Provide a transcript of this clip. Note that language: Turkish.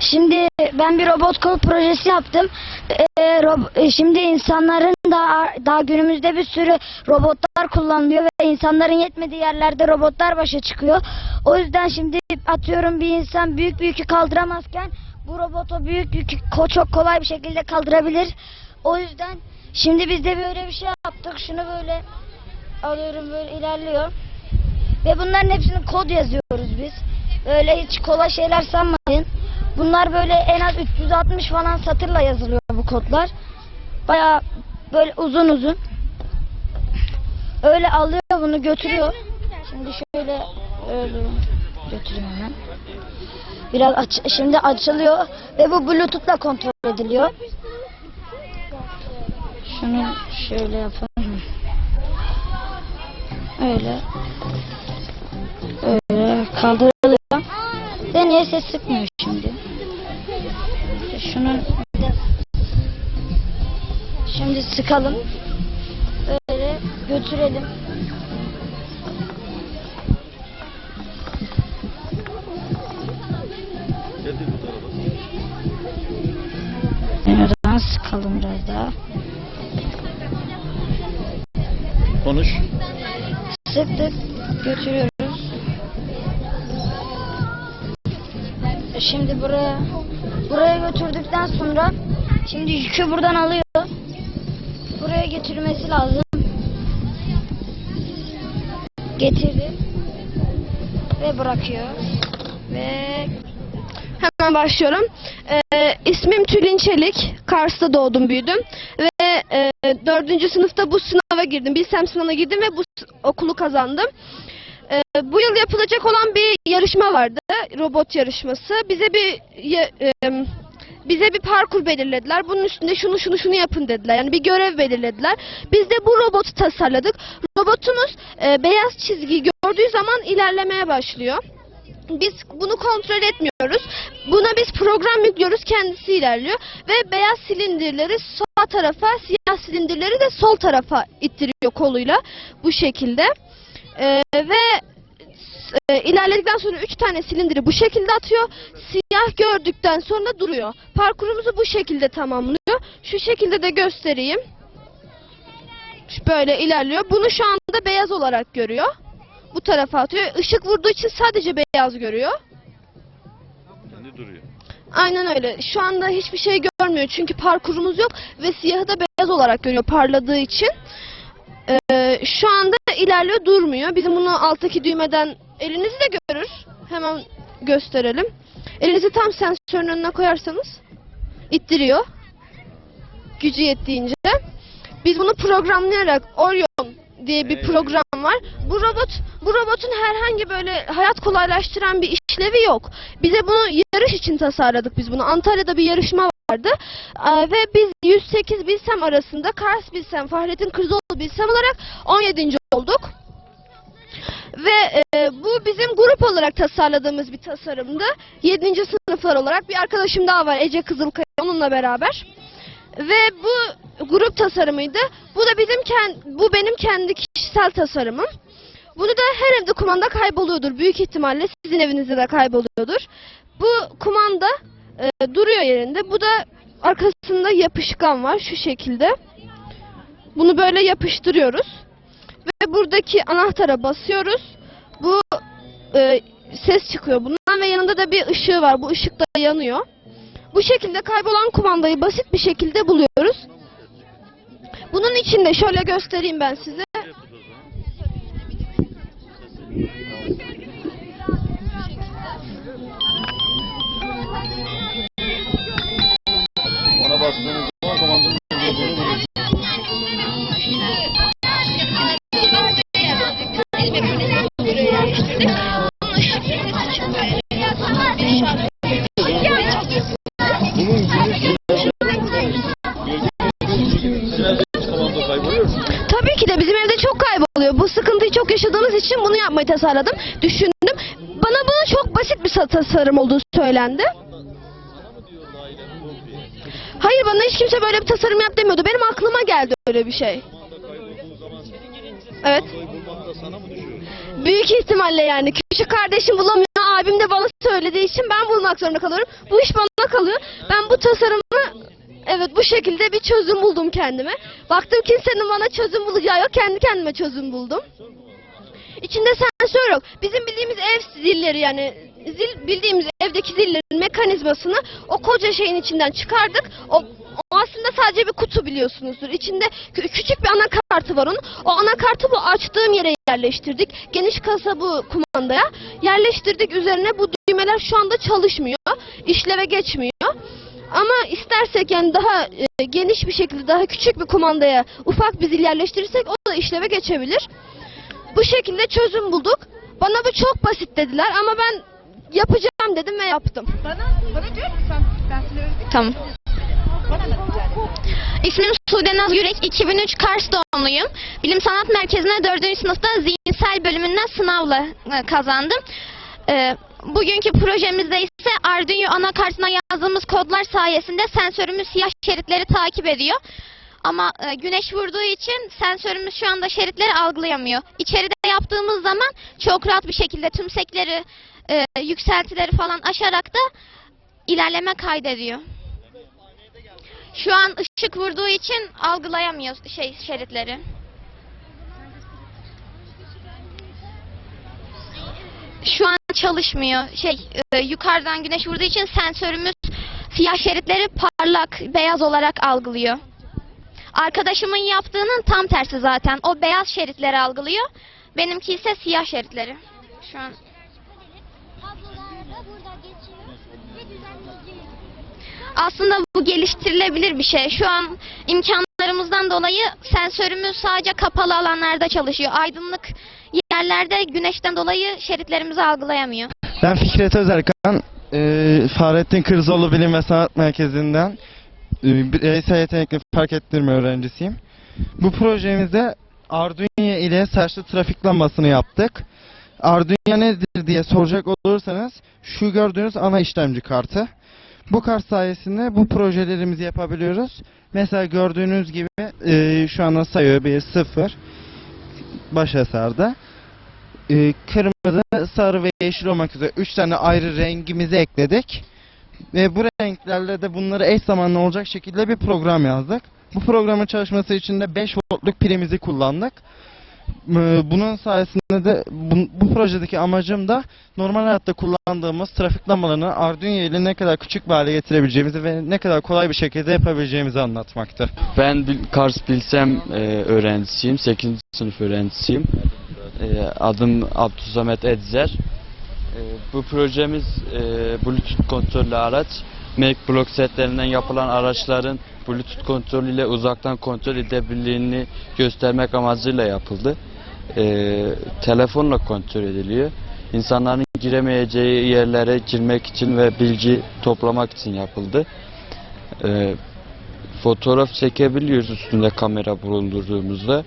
Şimdi ben bir robot kol projesi yaptım. Ee, rob- e, şimdi insanların da daha günümüzde bir sürü robotlar kullanılıyor ve insanların yetmediği yerlerde robotlar başa çıkıyor. O yüzden şimdi atıyorum bir insan büyük bir yükü kaldıramazken bu robot o büyük yükü çok kolay bir şekilde kaldırabilir. O yüzden şimdi biz de böyle bir şey yaptık. Şunu böyle alıyorum böyle ilerliyor. Ve bunların hepsini kod yazıyoruz biz. Öyle hiç kolay şeyler sanmayın. Bunlar böyle en az 360 falan satırla yazılıyor bu kodlar. Baya böyle uzun uzun. Öyle alıyor bunu götürüyor. Şimdi şöyle öyle götürüyor hemen. Biraz aç, şimdi açılıyor ve bu bluetooth'la kontrol ediliyor. Şunu şöyle yapalım. Öyle. Öyle kaldırılıyor. Ve niye ses çıkmıyor şimdi? Şunu şimdi sıkalım. Böyle götürelim. Konuş. Sıktık. Götürüyoruz. Şimdi buraya buraya götürdükten sonra şimdi yükü buradan alıyor. Buraya getirmesi lazım. Getirdi. Ve bırakıyor. Ve Hemen başlıyorum. Ee, ismim Tülin Çelik. Kars'ta doğdum büyüdüm. Ve e, dördüncü sınıfta bu sınava girdim. Bilsem sınavına girdim ve bu okulu kazandım. Ee, bu yıl yapılacak olan bir yarışma vardı. Robot yarışması. Bize bir e, bize bir parkur belirlediler. Bunun üstünde şunu şunu şunu yapın dediler. Yani bir görev belirlediler. Biz de bu robotu tasarladık. Robotumuz e, beyaz çizgiyi gördüğü zaman ilerlemeye başlıyor. Biz bunu kontrol etmiyoruz. Buna biz program yüklüyoruz. Kendisi ilerliyor. Ve beyaz silindirleri sağ tarafa, siyah silindirleri de sol tarafa ittiriyor koluyla. Bu şekilde. Ee, ve e, ilerledikten sonra üç tane silindiri bu şekilde atıyor. Siyah gördükten sonra duruyor. Parkurumuzu bu şekilde tamamlıyor. Şu şekilde de göstereyim. Böyle ilerliyor. Bunu şu anda beyaz olarak görüyor. Bu tarafa atıyor. Işık vurduğu için sadece beyaz görüyor. Kendi duruyor. Aynen öyle. Şu anda hiçbir şey görmüyor çünkü parkurumuz yok ve siyahı da beyaz olarak görüyor parladığı için. Ee, şu anda ilerliyor durmuyor. Bizim bunu alttaki düğmeden elinizi de görür. Hemen gösterelim. Elinizi tam sensörün önüne koyarsanız ittiriyor. Gücü yettiğince. Biz bunu programlayarak Orion diye bir program var. Bu robot bu robotun herhangi böyle hayat kolaylaştıran bir işlevi yok. Bize bunu yarış için tasarladık biz bunu. Antalya'da bir yarışma vardı. Ve biz 108 Bilsem arasında Kars Bilsem, Fahrettin Kırzoğlu Bilsem olarak 17. olduk. Ve e, bu bizim grup olarak tasarladığımız bir tasarımdı. 7. sınıflar olarak bir arkadaşım daha var Ece Kızılkaya onunla beraber. Ve bu grup tasarımıydı. Bu da bizim bu benim kendi kişisel tasarımım. Bunu da her evde kumanda kayboluyordur. Büyük ihtimalle sizin evinizde de kayboluyordur. Bu kumanda e, duruyor yerinde. Bu da arkasında yapışkan var şu şekilde. Bunu böyle yapıştırıyoruz. Ve buradaki anahtara basıyoruz. Bu e, ses çıkıyor bundan ve yanında da bir ışığı var. Bu ışık da yanıyor. Bu şekilde kaybolan kumandayı basit bir şekilde buluyoruz. Bunun içinde şöyle göstereyim ben size. Bastığınız zaman komandanın gözünü? Tabii ki de bizim evde çok kayboluyor. Bu sıkıntıyı çok yaşadığımız için bunu yapmayı tasarladım, düşündüm. Bana bunun çok basit bir sa- tasarım olduğu söylendi. Hayır bana hiç kimse böyle bir tasarım yap demiyordu. Benim aklıma geldi öyle bir şey. Evet. Büyük ihtimalle yani. Küçük kardeşim bulamıyor. Abim de bana söylediği için ben bulmak zorunda kalıyorum. Bu iş bana kalıyor. Ben bu tasarımı evet bu şekilde bir çözüm buldum kendime. Baktım kimsenin bana çözüm bulacağı yok. Kendi kendime çözüm buldum. İçinde sensör yok. Bizim bildiğimiz ev zilleri yani zil bildiğimiz evdeki zillerin mekanizmasını o koca şeyin içinden çıkardık. O, o aslında sadece bir kutu biliyorsunuzdur. İçinde kü- küçük bir anakartı var onun. O anakartı bu açtığım yere yerleştirdik. Geniş kasa bu kumandaya yerleştirdik. Üzerine bu düğmeler şu anda çalışmıyor. İşleve geçmiyor. Ama istersek yani daha e, geniş bir şekilde daha küçük bir kumandaya ufak bir zil yerleştirirsek o da işleve geçebilir. Bu şekilde çözüm bulduk. Bana bu çok basit dediler ama ben yapacağım dedim ve yaptım. Bana, bana diyor musun sen? Ben öyle diyeyim. Tamam. İsmim Sude Naz Yürek, 2003 Kars doğumluyum. Bilim Sanat Merkezi'ne 4. sınıfta zihinsel bölümünden sınavla e, kazandım. E, Bugünkü projemizde ise Arduino anakartına yazdığımız kodlar sayesinde sensörümüz siyah şeritleri takip ediyor. Ama e, güneş vurduğu için sensörümüz şu anda şeritleri algılayamıyor. İçeride yaptığımız zaman çok rahat bir şekilde tümsekleri, e, yükseltileri falan aşarak da ilerleme kaydediyor. Şu an ışık vurduğu için algılayamıyor şey şeritleri. Şu an çalışmıyor. Şey e, yukarıdan güneş vurduğu için sensörümüz siyah şeritleri parlak, beyaz olarak algılıyor. Arkadaşımın yaptığının tam tersi zaten. O beyaz şeritleri algılıyor. Benimki ise siyah şeritleri. Şu an aslında bu geliştirilebilir bir şey. Şu an imkanlarımızdan dolayı sensörümüz sadece kapalı alanlarda çalışıyor. Aydınlık yerlerde güneşten dolayı şeritlerimizi algılayamıyor. Ben Fikret Özerkan, e, Fahrettin Kırzoğlu Bilim ve Sanat Merkezi'nden e, bireysel yetenekli fark ettirme öğrencisiyim. Bu projemizde Arduino ile saçlı trafik lambasını yaptık. Arduino nedir diye soracak olursanız şu gördüğünüz ana işlemci kartı. Bu kart sayesinde bu projelerimizi yapabiliyoruz. Mesela gördüğünüz gibi e, şu anda sayıyor 1 0 baş eserde. E, kırmızı, sarı ve yeşil olmak üzere 3 tane ayrı rengimizi ekledik. Ve bu renklerle de bunları eş zamanlı olacak şekilde bir program yazdık. Bu programın çalışması için de 5 voltluk pilimizi kullandık. Ee, Bunun sayesinde de bu, bu projedeki amacım da normal hayatta kullandığımız trafik lambalarını Arduino ile ne kadar küçük bir hale getirebileceğimizi ve ne kadar kolay bir şekilde yapabileceğimizi anlatmaktır. Ben Kars Bilsem e, öğrencisiyim. 8. sınıf öğrencisiyim. E, adım Abdülsamet Edzer. E, bu projemiz e, Bluetooth kontrollü araç. Make Block setlerinden yapılan araçların Bluetooth kontrolüyle uzaktan kontrol edebildiğini göstermek amacıyla yapıldı. E, telefonla kontrol ediliyor. İnsanların giremeyeceği yerlere girmek için ve bilgi toplamak için yapıldı. E, fotoğraf çekebiliyoruz üstünde kamera bulundurduğumuzda.